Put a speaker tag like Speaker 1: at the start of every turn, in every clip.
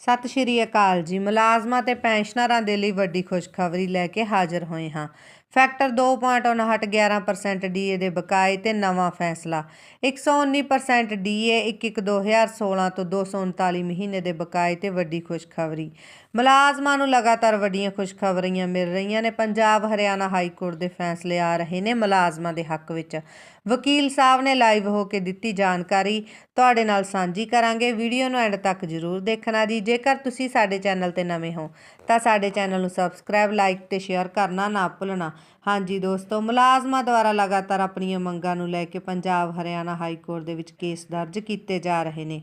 Speaker 1: ਸਤਿ ਸ਼੍ਰੀ ਅਕਾਲ ਜੀ। ਮੁਲਾਜ਼ਮਾਂ ਤੇ ਪੈਨਸ਼ਨਰਾਂ ਦੇ ਲਈ ਵੱਡੀ ਖੁਸ਼ਖਬਰੀ ਲੈ ਕੇ ਹਾਜ਼ਰ ਹੋਏ ਹਾਂ। ਫੈਕਟਰ 2.5911% ਡੀਏ ਦੇ ਬਕਾਏ ਤੇ ਨਵਾਂ ਫੈਸਲਾ। 119% ਡੀਏ 1/1/2016 ਤੋਂ 239 ਮਹੀਨੇ ਦੇ ਬਕਾਏ ਤੇ ਵੱਡੀ ਖੁਸ਼ਖਬਰੀ। ਮੁਲਾਜ਼ਮਾਂ ਨੂੰ ਲਗਾਤਾਰ ਵੱਡੀਆਂ ਖੁਸ਼ਖਬਰੀਆਂ ਮਿਲ ਰਹੀਆਂ ਨੇ। ਪੰਜਾਬ, ਹਰਿਆਣਾ ਹਾਈ ਕੋਰਟ ਦੇ ਫੈਸਲੇ ਆ ਰਹੇ ਨੇ ਮੁਲਾਜ਼ਮਾਂ ਦੇ ਹੱਕ ਵਿੱਚ। ਵਕੀਲ ਸਾਹਿਬ ਨੇ ਲਾਈਵ ਹੋ ਕੇ ਦਿੱਤੀ ਜਾਣਕਾਰੀ। ਤੁਹਾਡੇ ਨਾਲ ਸਾਂਝੀ ਕਰਾਂਗੇ। ਵੀਡੀਓ ਨੂੰ ਐਂਡ ਤੱਕ ਜ਼ਰੂਰ ਦੇਖਣਾ ਜੀ। ਜੇਕਰ ਤੁਸੀਂ ਸਾਡੇ ਚੈਨਲ ਤੇ ਨਵੇਂ ਹੋ, ਤਾਂ ਸਾਡੇ ਚੈਨਲ ਨੂੰ ਸਬਸਕ੍ਰਾਈਬ, ਲਾਈਕ ਤੇ ਸ਼ੇਅਰ ਕਰਨਾ ਨਾ ਭੁੱਲਣਾ। ਹਾਂਜੀ ਦੋਸਤੋ, ਮੁਲਾਜ਼ਮਾਂ ਦੁਆਰਾ ਲਗਾਤਾਰ ਆਪਣੀਆਂ ਮੰਗਾਂ ਨੂੰ ਲੈ ਕੇ ਪੰਜਾਬ, ਹਰਿਆਣਾ ਹਾਈ ਕੋਰਟ ਦੇ ਵਿੱਚ ਕੇਸ ਦਰਜ ਕੀਤੇ ਜਾ ਰਹੇ ਨੇ।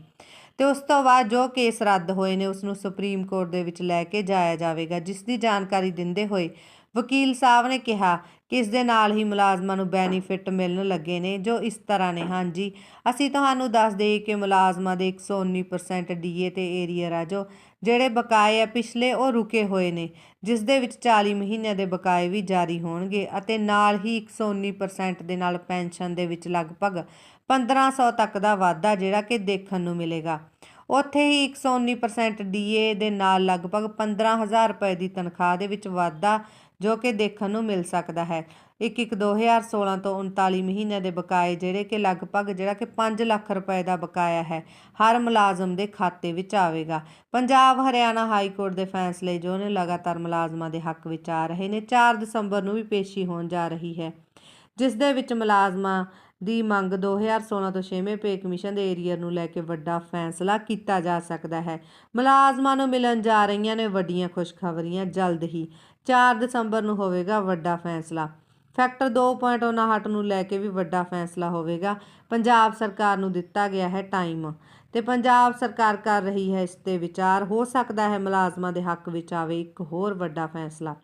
Speaker 1: ਤੇ ਉਸ ਤੋਂ ਬਾਅਦ ਜੋ ਕੇਸ ਰੱਦ ਹੋਏ ਨੇ ਉਸ ਨੂੰ ਸੁਪਰੀਮ ਕੋਰਟ ਦੇ ਵਿੱਚ ਲੈ ਕੇ ਜਾਇਆ ਜਾਵੇਗਾ, ਜਿਸ ਦੀ ਜਾਣਕਾਰੀ ਦਿੰਦੇ ਹੋਏ ਵਕੀਲ ਸਾਹਿਬ ਨੇ ਕਿਹਾ ਕਿ ਇਸ ਦੇ ਨਾਲ ਹੀ ਮੁਲਾਜ਼ਮਾਂ ਨੂੰ ਬੈਨੀਫਿਟ ਮਿਲਣ ਲੱਗੇ ਨੇ, ਜੋ ਇਸ ਤਰ੍ਹਾਂ ਨੇ। ਹਾਂਜੀ, ਅਸੀਂ ਤੁਹਾਨੂੰ ਦੱਸ ਦੇਈਏ ਕਿ ਮੁਲਾਜ਼ਮਾਂ ਦੇ 119% ਡੀਏ ਤੇ ਏਰੀਅਰ ਆ ਜੋ, ਜਿਹੜੇ ਬਕਾਏ ਆ, ਪਿਛਲੇ ਉਹ ਰੁਕੇ ਹੋਏ ਨੇ, ਜਿਸ ਦੇ ਵਿੱਚ 40 ਮਹੀਨਿਆਂ ਦੇ ਬਕਾਏ ਵੀ ਜਾਰੀ ਹੋਣਗੇ ਅਤੇ ਨਾਲ ਹੀ 119% ਦੇ ਨਾਲ ਪੈਨਸ਼ਨ ਦੇ ਵਿੱਚ ਲਗਭਗ 1500 ਤੱਕ ਦਾ ਵਾਧਾ ਜਿਹੜਾ ਕਿ ਦੇਖਣ ਨੂੰ ਮਿਲੇਗਾ। ਉੱਥੇ ਹੀ 119% ਡੀਏ ਦੇ ਨਾਲ ਲਗਭਗ 15000 ਰੁਪਏ ਦੀ ਤਨਖਾਹ ਦੇ ਵਿੱਚ ਵਾਧਾ ਜੋ ਕਿ ਦੇਖਣ ਨੂੰ ਮਿਲ ਸਕਦਾ ਹੈ। 1 1 2016 ਤੋਂ 39 ਮਹੀਨਿਆਂ ਦੇ ਬਕਾਏ ਜਿਹੜੇ ਕਿ ਲਗਭਗ ਜਿਹੜਾ ਕਿ 5 ਲੱਖ ਰੁਪਏ ਦਾ ਬਕਾਇਆ ਹੈ, ਹਰ ਮੁਲਾਜ਼ਮ ਦੇ ਖਾਤੇ ਵਿੱਚ ਆਵੇਗਾ। ਪੰਜਾਬ ਹਰਿਆਣਾ ਹਾਈ ਕੋਰਟ ਦੇ ਫੈਸਲੇ ਜੋ ਨੇ ਲਗਾਤਾਰ ਮੁਲਾਜ਼ਮਾਂ ਦੇ ਹੱਕ ਵਿੱਚ ਆ ਰਹੇ ਨੇ 4 ਦਸੰਬਰ ਨੂੰ ਵੀ ਪੇਸ਼ੀ ਹੋਣ ਜਾ ਰਹੀ ਹੈ, ਜਿਸ ਦੇ ਵਿੱਚ ਮੁਲਾਜ਼ਮਾਂ ਦੀ ਮੰਗ 2016 ਤੋਂ 6ਵੇਂ ਪੇ ਕਮਿਸ਼ਨ ਦੇ ਏਰੀਅਰ ਨੂੰ ਲੈ ਕੇ ਵੱਡਾ ਫੈਸਲਾ ਕੀਤਾ ਜਾ ਸਕਦਾ ਹੈ। ਮੁਲਾਜ਼ਮਾਂ ਨੂੰ ਮਿਲਣ ਜਾ ਰਹੀਆਂ ਨੇ ਵੱਡੀਆਂ ਖੁਸ਼ਖਬਰੀਆਂ, ਜਲਦ ਹੀ 4 ਦਸੰਬਰ ਨੂੰ ਹੋਵੇਗਾ ਵੱਡਾ ਫੈਸਲਾ। ਫੈਕਟਰ 2.59 ਨੂੰ ਲੈ ਕੇ ਵੀ ਵੱਡਾ ਫੈਸਲਾ ਹੋਵੇਗਾ। ਪੰਜਾਬ ਸਰਕਾਰ ਨੂੰ ਦਿੱਤਾ ਗਿਆ ਹੈ ਟਾਈਮ ਤੇ ਪੰਜਾਬ ਸਰਕਾਰ ਕਰ ਰਹੀ ਹੈ ਇਸ ਤੇ ਵਿਚਾਰ। ਹੋ ਸਕਦਾ ਹੈ ਮੁਲਾਜ਼ਮਾਂ ਦੇ ਹੱਕ ਵਿੱਚ ਆਵੇ ਇੱਕ ਹੋਰ ਵੱਡਾ ਫੈਸਲਾ।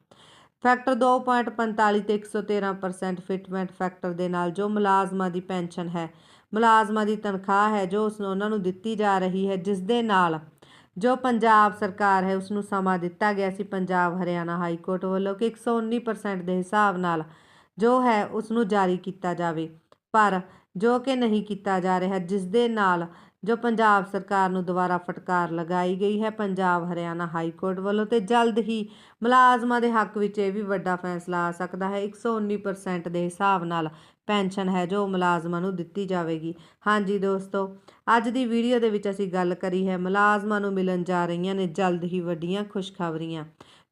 Speaker 1: ਫੈਕਟਰ 2.45 ਤੇ 113% ਫਿਟਮੈਂਟ ਫੈਕਟਰ ਦੇ ਨਾਲ ਜੋ ਮੁਲਾਜ਼ਮਾਂ ਦੀ ਪੈਨਸ਼ਨ ਹੈ, ਮੁਲਾਜ਼ਮਾਂ ਦੀ ਤਨਖਾਹ ਹੈ ਜੋ ਉਸ ਨੂੰ ਉਹਨਾਂ ਨੂੰ ਦਿੱਤੀ ਜਾ ਰਹੀ ਹੈ, ਜਿਸ ਦੇ ਨਾਲ ਜੋ ਪੰਜਾਬ ਸਰਕਾਰ ਹੈ ਉਸ ਨੂੰ ਸਮਾਂ ਦਿੱਤਾ ਗਿਆ ਸੀ ਪੰਜਾਬ ਹਰਿਆਣਾ ਹਾਈ ਕੋਰਟ ਵੱਲੋਂ ਕਿ 119% ਦੇ ਹਿਸਾਬ ਨਾਲ ਜੋ ਹੈ ਉਸ ਨੂੰ ਜਾਰੀ ਕੀਤਾ ਜਾਵੇ। ਪਰ ਜੋ ਕਿ ਨਹੀਂ ਕੀਤਾ ਜਾ ਰਿਹਾ, ਜਿਸ ਦੇ ਨਾਲ ਜੋ ਪੰਜਾਬ ਸਰਕਾਰ ਨੂੰ ਦੁਬਾਰਾ ਫਟਕਾਰ ਲਗਾਈ ਗਈ ਹੈ, ਪੰਜਾਬ ਹਰਿਆਣਾ ਹਾਈ ਕੋਰਟ ਵੱਲੋਂ ਤੇ ਜਲਦ ਹੀ ਮੁਲਾਜ਼ਮਾਂ ਦੇ ਹੱਕ ਵਿੱਚ ਇਹ ਵੀ ਵੱਡਾ ਫੈਸਲਾ ਆ ਸਕਦਾ ਹੈ। 119% ਦੇ ਹਿਸਾਬ ਨਾਲ ਪੈਨਸ਼ਨ ਹੈ ਜੋ ਮੁਲਾਜ਼ਮਾਂ ਨੂੰ ਦਿੱਤੀ ਜਾਵੇਗੀ। ਹਾਂਜੀ ਦੋਸਤੋ, ਅੱਜ ਦੀ ਵੀਡੀਓ ਦੇ ਵਿੱਚ ਅਸੀਂ ਗੱਲ ਕਰੀ ਹੈ, ਮੁਲਾਜ਼ਮਾਂ ਨੂੰ ਮਿਲਣ ਜਾ ਰਹੀਆਂ ਨੇ ਜਲਦ ਹੀ ਵੱਡੀਆਂ ਖੁਸ਼ਖਬਰੀਆਂ।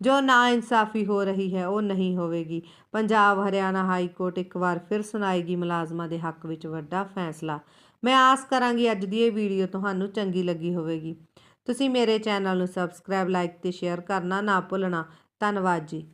Speaker 1: ਜੋ ਨਾ ਇਨਸਾਫੀ ਹੋ ਰਹੀ ਹੈ, ਉਹ ਨਹੀਂ ਹੋਵੇਗੀ। ਪੰਜਾਬ ਹਰਿਆਣਾ ਹਾਈ ਕੋਰਟ ਇੱਕ ਵਾਰ ਫਿਰ ਸੁਣਾਏਗੀ ਮੁਲਾਜ਼ਮਾਂ ਦੇ ਹੱਕ ਵਿੱਚ ਵੱਡਾ ਫੈਸਲਾ। ਮੈਂ ਆਸ ਕਰਾਂਗੀ ਅੱਜ ਦੀ ਇਹ ਵੀਡੀਓ ਤੁਹਾਨੂੰ ਚੰਗੀ ਲੱਗੀ ਹੋਵੇਗੀ। ਤੁਸੀਂ ਮੇਰੇ ਚੈਨਲ ਨੂੰ ਸਬਸਕ੍ਰਾਈਬ, ਲਾਈਕ ਤੇ ਸ਼ੇਅਰ ਕਰਨਾ ਨਾ ਭੁੱਲਣਾ। ਧੰਨਵਾਦ ਜੀ।